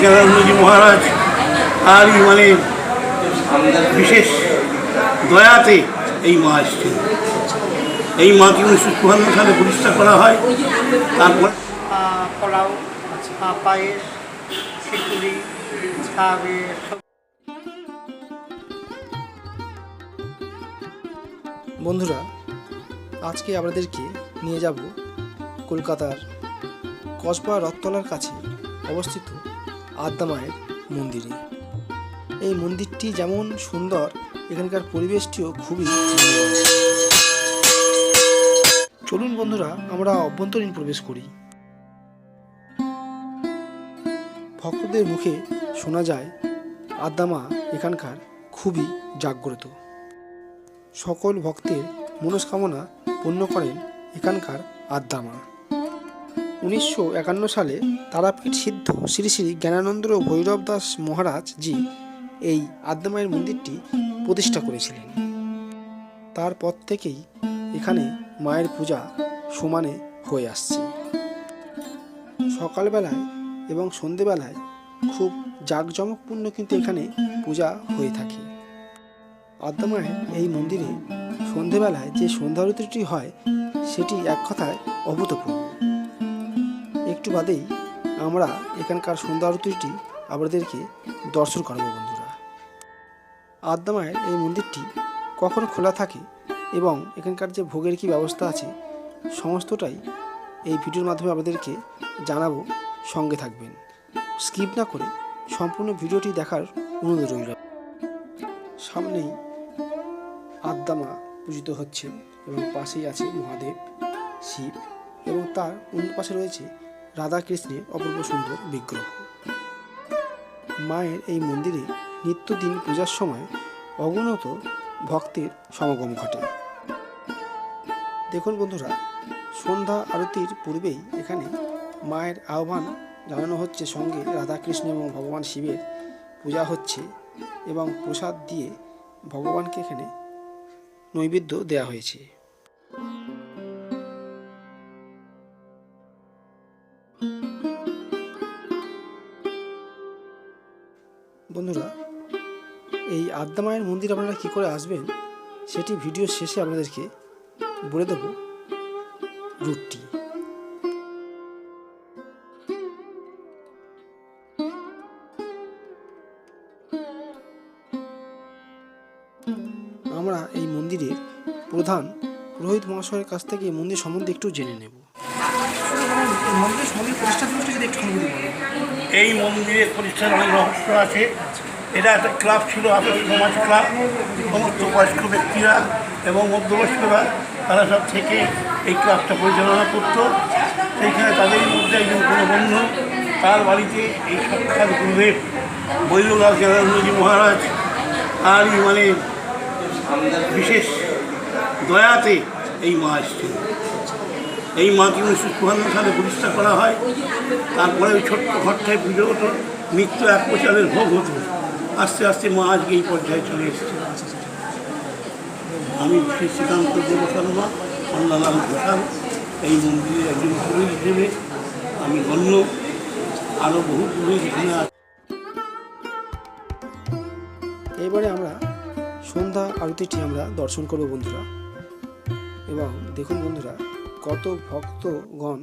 কেদারজি মহারাজ তারই মানে বিশেষ দয়াতে এই মা এসছেন। এই মাকে উনিশশো চুয়ান্ন সালে প্রতিষ্ঠা করা হয়। তারপর আহ, পায়েস খিচুড়ি বন্ধুরা আজকে আপনাদেরকে নিয়ে যাব কলকাতার কসবা রথতলার কাছে অবস্থিত আদ্যা মায়ের মন্দিরে। এই মন্দিরটি যেমন সুন্দর, এখানকার পরিবেশটিও খুবই চলুন বন্ধুরা, আমরা অভ্যন্তরীণ প্রবেশ করি। ভক্তদের মুখে শোনা যায় আদ্দামা এখানকার খুবই জাগ্রত। সকল ভক্তের মনস্কামনা পূর্ণ করেন এখানকার আদ্দামা উনিশশো একান্ন সালে তারাপীঠ সিদ্ধ শ্রী শ্রী জ্ঞানানন্দ ভৈরব দাস মহারাজ জি এই আদ্দামায়ের মন্দিরটি প্রতিষ্ঠা করেছিলেন। তারপর থেকেই এখানে মায়ের পূজা সমানে হয়ে আসছে। সকালবেলায় এবং সন্ধেবেলায় খুব জাঁকজমকপূর্ণ কিন্তু এখানে পূজা হয়ে থাকে। আদ্যামায়ের এই মন্দিরে সন্ধেবেলায় যে সন্ধ্যারতিটি হয়, সেটি এক কথায় অভূতপূর্ব। একটু বাদেই আমরা এখানকার সন্ধ্যা আরতিটি আপনাদেরকে দর্শন করাবো বন্ধুরা। আদ্যামায়ের এই মন্দিরটি কখন খোলা থাকে এবং এখানকার যে ভোগের কি ব্যবস্থা আছে সমস্তটাই এই ভিডিওর মাধ্যমে আপনাদেরকে জানাব, সঙ্গে থাকবেন। স্কিপ না করে সম্পূর্ণ ভিডিওটি দেখার অনুরোধ রইল। সামনেই আদ্দামা পূজিত হচ্ছেন এবং পাশেই আছে মহাদেব, শিব এবং তার অন্য পাশে রয়েছে রাধা কৃষ্ণের অপূর্ব সুন্দর বিগ্রহ। মায়ের এই মন্দিরে নিত্যদিন পূজার সময় অগণত ভক্তের সমাগম ঘটে। দেখুন বন্ধুরা, সন্ধ্যা আরতির পূর্বেই এখানে মায়ের আহ্বান জানানো হচ্ছে সঙ্গে রাধাকৃষ্ণ এবং ভগবান শিবের পূজা হচ্ছে এবং প্রসাদ দিয়ে ভগবানকে এখানে নৈবেদ্য দেয়া হয়েছে। বন্ধুরা, এই আদ্যা মায়ের মন্দির আপনারা কী করে আসবেন সেটি ভিডিও শেষে আপনাদেরকে বলে দেব রুটটি। আমরা এই মন্দিরের প্রধান পুরোহিত মহাশয়ের কাছ থেকে এই মন্দির সম্বন্ধে একটু জেনে নেব। মন্দির সঙ্গে প্রতিষ্ঠা দিবসটা যদি একটু সম্বন্ধে বলেন এই মন্দিরের প্রতিষ্ঠার অনেক রহস্য আছে। এটা একটা ক্লাব ছিল আপেল সমাজ ক্লাব। সমস্ত বয়স্ক ব্যক্তিরা এবং মধ্যবয়স্করা, তারা সব থেকে এই ক্লাবটা পরিচালনা করতো। সেইখানে তাদের মধ্যে একজন কোনো বন্ধু, তার বাড়িতে এই সাক্ষাৎ গুরুদেব বৈদ্যনাথ কেদারজি মহারাজ। তারই মানে বিশেষ দয়াতে এই মা এসছেন এই মাকে উনিশশো চুয়ান্ন সালে প্রতিষ্ঠা করা হয়। তারপরে ওই ছোট্ট ঘরটায় পুজো হতো। নিত্য এক প্রচারের ভোগ হতো। আস্তে আস্তে মা আজকে এই পর্যায়ে চলে এসেছে। আমি শ্রী শ্রীকান্ত দেব শর্মা অন্নালাল ঘোষাল এই মন্দিরের একজন পুরোহিত হিসেবে আমি গণ্য আরও বহু পুরোহিত এখানে এবারে আমরা সন্ধ্যা আরতিটি আমরা দর্শন করব বন্ধুরা। এবং দেখুন বন্ধুরা কত ভক্তগণ।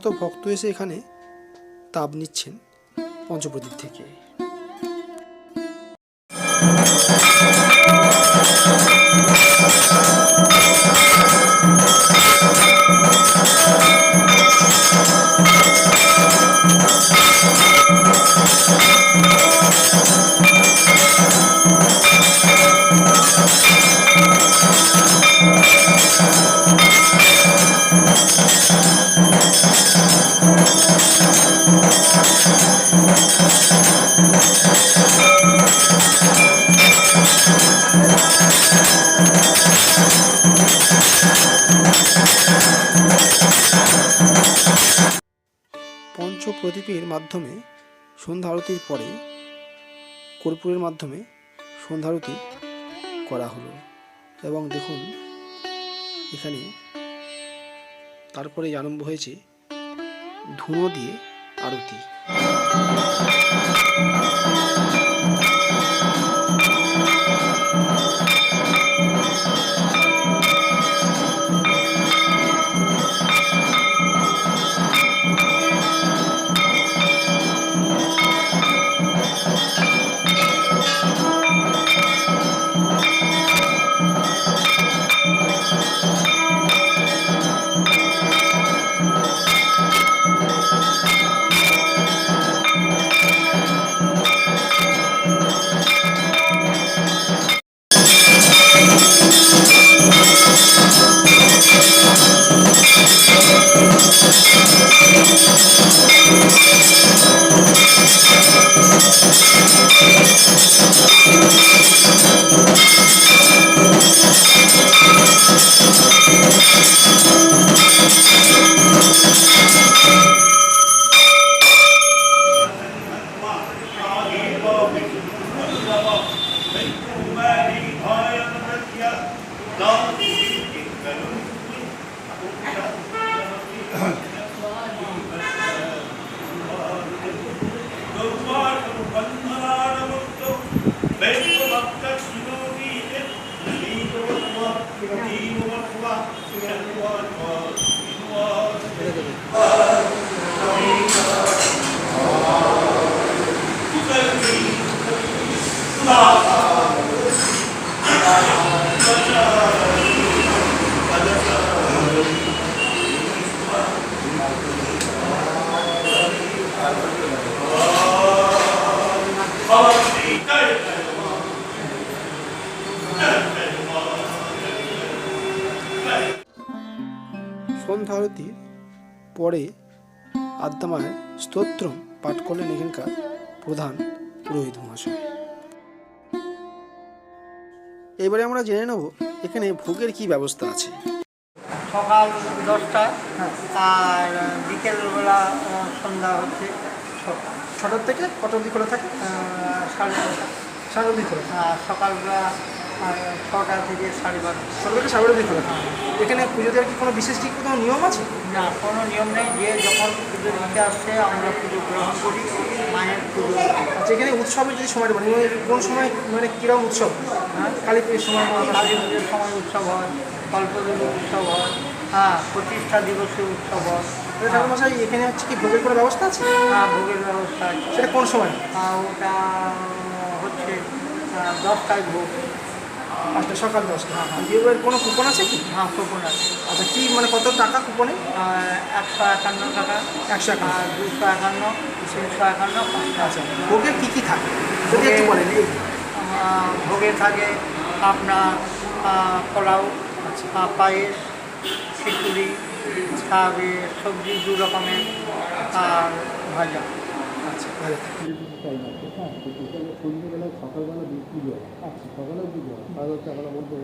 কত ভক্ত এসে এখানে তাপ নিচ্ছেন পঞ্চপ্রদীপ থেকে? পঞ্চপ্রদীপের মাধ্যমে সন্ধ্যা আরতির পরে কর্পূরের মাধ্যমে সন্ধ্যা আরতি করা হলো। এবং দেখুন, এখানে তারপরে আরম্ভ হয়েছে ধুনো দিয়ে আরতি। পরে আদ্যামায়ের স্তোত্র পাঠ করলেন এখানকার প্রধান পুরোহিত মহাশয়। এবারে আমরা জেনে নেব এখানে ভোগের কি ব্যবস্থা আছে। সকাল দশটা আর বিকেলবেলা সন্ধ্যা হচ্ছে ছটা। ছটার থেকে কটার অবধি খোলা থাকে? সাড়ে নটা সাড়ে অবধি খোলা আর সকালবেলা ছটা থেকে সাড়ে বারোটা। ছটা থেকে সাড়ে অবধি খোলা থাকে। এখানে পুজো দেওয়ার কি কোনো বিশেষ কি কোনো নিয়ম আছে? না কোনো নিয়ম নেই। যে যখন পুজো দিতে আসছে আমরা পুজো গ্রহণ করি মায়ের পুজো আচ্ছা এখানে উৎসবের যদি সময়টা বলি মানে কোন সময় মানে কীরকম উৎসব? হ্যাঁ? কালী পুজোর সময় কালী পুজোর সময় উৎসব হয় কল্পদেবীর উৎসব হয় হ্যাঁ প্রতিষ্ঠা দিবসের উৎসব হয়। ঠাকুর মশাই এখানে হচ্ছে কি ভোগের কোনো ব্যবস্থা আছে? হ্যাঁ ভোগের ব্যবস্থা আছে। সেটা কোন সময়? ওটা হচ্ছে দশটায় ভোগ। পাঁচটা সকাল দশটা এবার কোনো কুপন আছে কি? হ্যাঁ কুপন আছে। আচ্ছা কি মানে কত টাকা কুপনে একশো একান্ন টাকা। একশো একান্ন। দুশো একান্ন তিনশো একান্ন আচ্ছা ভোগের কি কি থাকে? যদি একটু বলেন ভোগে থাকে আপনার পোলাও আচ্ছা। পায়েস খিচুড়ি এ, সবজি দু রকমের আর ভাজা। আচ্ছা ভালো সকালবেলা পুজো আচ্ছা। সকালেও পুজো দশটা এগারো বলতে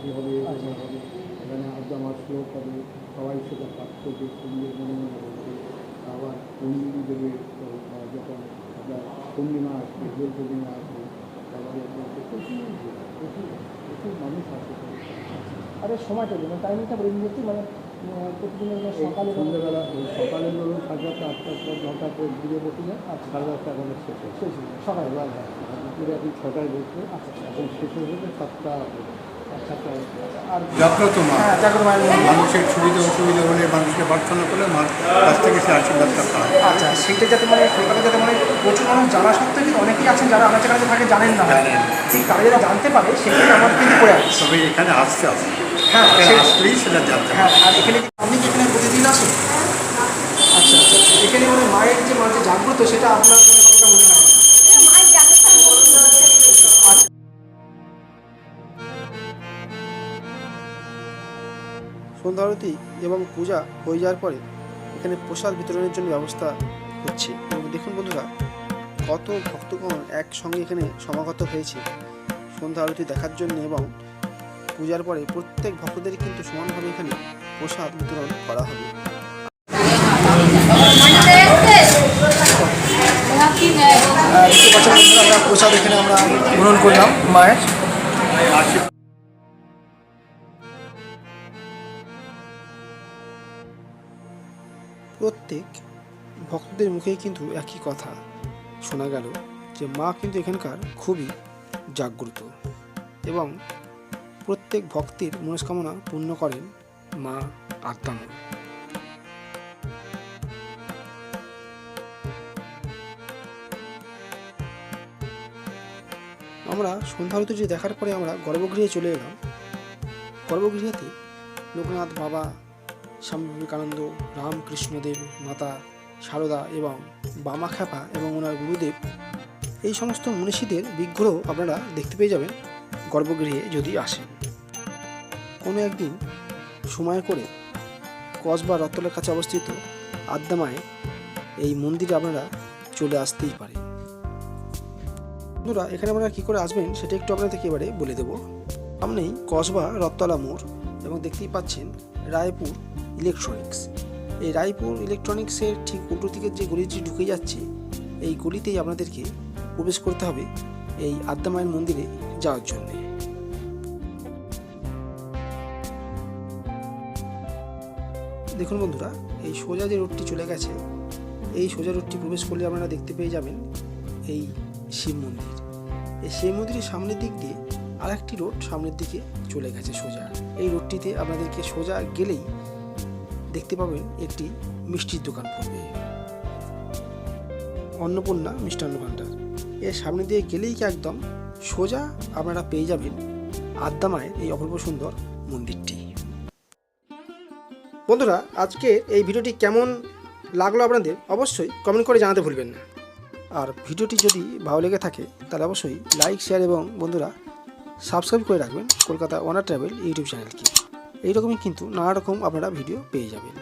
কী হবে হবে। এখানে আড্ডা মাছ শ্লোক হবে। সবাই সেটা পাঠ করবে সন্ধ্যের মনে মনে আবার পণ্ডিত দেবে যখন আপনার পূর্ণিমা আসবে দোল পূর্ণিমা আসবে তারপরে প্রচুর প্রচুর প্রচুর মানুষ আসে। আর সময়টা দেবেন। টাইমিংটা বলে একটু মানে সন্ধ্যেবেলা ওই সকালে ধরুন সাড়ে দশটা আটটার পর নটার পর ঘুরে বসে যায় আর সাড়ে দশটা এখন শেষ হয়। শেষ হয়ে সকালে দুপুরে এখন ছটায় বসবে এখন শেষ হয়ে যাবে সাতটা সাতটা হ্যাঁ মায়ের মানুষের সুবিধা অসুবিধা হলে মানুষকে প্রার্থনা করলে মার কাছ থেকে সে আশীর্বাদটা পায়। আচ্ছা সেইটা যাতে মানে কলকাতা যাতে মানে প্রচুর মানুষ জানা সত্ত্বেও কিন্তু অনেকেই আছেন যারা আমার কাছে থাকে জানেন না। ঠিক তারা যারা জানতে পারে সেটাই আমার কিন্তু করে আছে। তবে এখানে আসতে হবে। হ্যাঁ আসলেই সেটা জানতে হ্যাঁ আর এখানে কি- আপনি কি এখানে প্রতিদিন আসেন আচ্ছা আচ্ছা। এখানে মানে মায়ের যে মানে জাগ্রত সেটা আপনার কতটা মনে হয় সন্ধ্যা আরতি এবং পূজা হয়ে যাওয়ার পরে এখানে প্রসাদ বিতরণের জন্য ব্যবস্থা হচ্ছে এবং দেখুন বন্ধুরা কত ভক্তগণ একসঙ্গে এখানে সমাগত হয়েছে সন্ধ্যা আরতি দেখার জন্য এবং পূজার পরে প্রত্যেক ভক্তদের কিন্তু সমানভাবে এখানে প্রসাদ বিতরণ করা হবে। প্রসাদ এখানে আমরা গ্রহণ করলাম মায়ের। প্রত্যেক ভক্তদের মুখেই কিন্তু একই কথা শোনা গেল যে মা কিন্তু এখানকার খুবই জাগ্রত এবং প্রত্যেক ভক্তের মনস্কামনা পূর্ণ করেন মা আত্মামা আমরা সন্ধ্যা আরতিটি দেখার পরে আমরা গর্ভগৃহে চলে এলাম। গর্ভগৃহেতে লোকনাথ বাবা, স্বামী বিবেকানন্দ, রামকৃষ্ণদেব মাতা, সারদা এবং বামা খ্যাপা এবং ওনার গুরুদেব, এই সমস্ত মনীষীদের বিগ্রহ আপনারা দেখতে পেয়ে যাবেন। গর্ভগৃহে যদি আসেন কোনো একদিন সময় করে কসবা রত্তলের কাছে অবস্থিত আদ্যামায় এই মন্দিরে আপনারা চলে আসতেই পারে বন্ধুরা, এখানে আপনারা কী করে আসবেন সেটা একটু আপনাদেরকে এবারে বলে দেবো। সামনেই কসবা রত্তলা মোড় এবং দেখতেই পাচ্ছেন রায়পুর ইলেকট্রনিক্স। এই রায়পুর ইলেকট্রনিক্সের ঠিক উল্টো দিকের যে গলিটি ঢুকে যাচ্ছে, এই গলিতেই আপনাদেরকে প্রবেশ করতে হবে। এই আদ্যামায়ের মন্দিরে যাওয়ার জন্যে। দেখুন বন্ধুরা, এই সোজা যে রোডটি চলে গেছে, এই সোজা রোডটি প্রবেশ করলে আপনারা দেখতে পেয়ে যাবেন এই শিব মন্দির। এই শিব মন্দিরের সামনের দিক দিয়ে আরেকটি রোড সামনের দিকে চলে গেছে সোজা। এই রোডটিতে আপনাদেরকে সোজা গেলেই দেখতে পাবেন একটি মিষ্টির দোকান পড়বে। অন্নপূর্ণা মিষ্টান্ন ভাণ্ডার। এর সামনে দিয়ে গেলেই কি একদম সোজা আপনারা পেয়ে যাবেন আদ্যামায়ের এই অপূর্ব সুন্দর মন্দিরটি। বন্ধুরা, আজকে এই ভিডিওটি কেমন লাগল আপনাদের অবশ্যই কমেন্ট করে জানাতে ভুলবেন না। আর ভিডিওটি যদি ভালো লেগে থাকে, তাহলে অবশ্যই লাইক, শেয়ার এবং বন্ধুরা সাবস্ক্রাইব করে রাখবেন কলকাতা ওয়ানার ট্রাভেল ইউটিউব চ্যানেলকে। এইরকমই কিন্তু নানা রকম আপনারা ভিডিও পেয়ে যাবেন।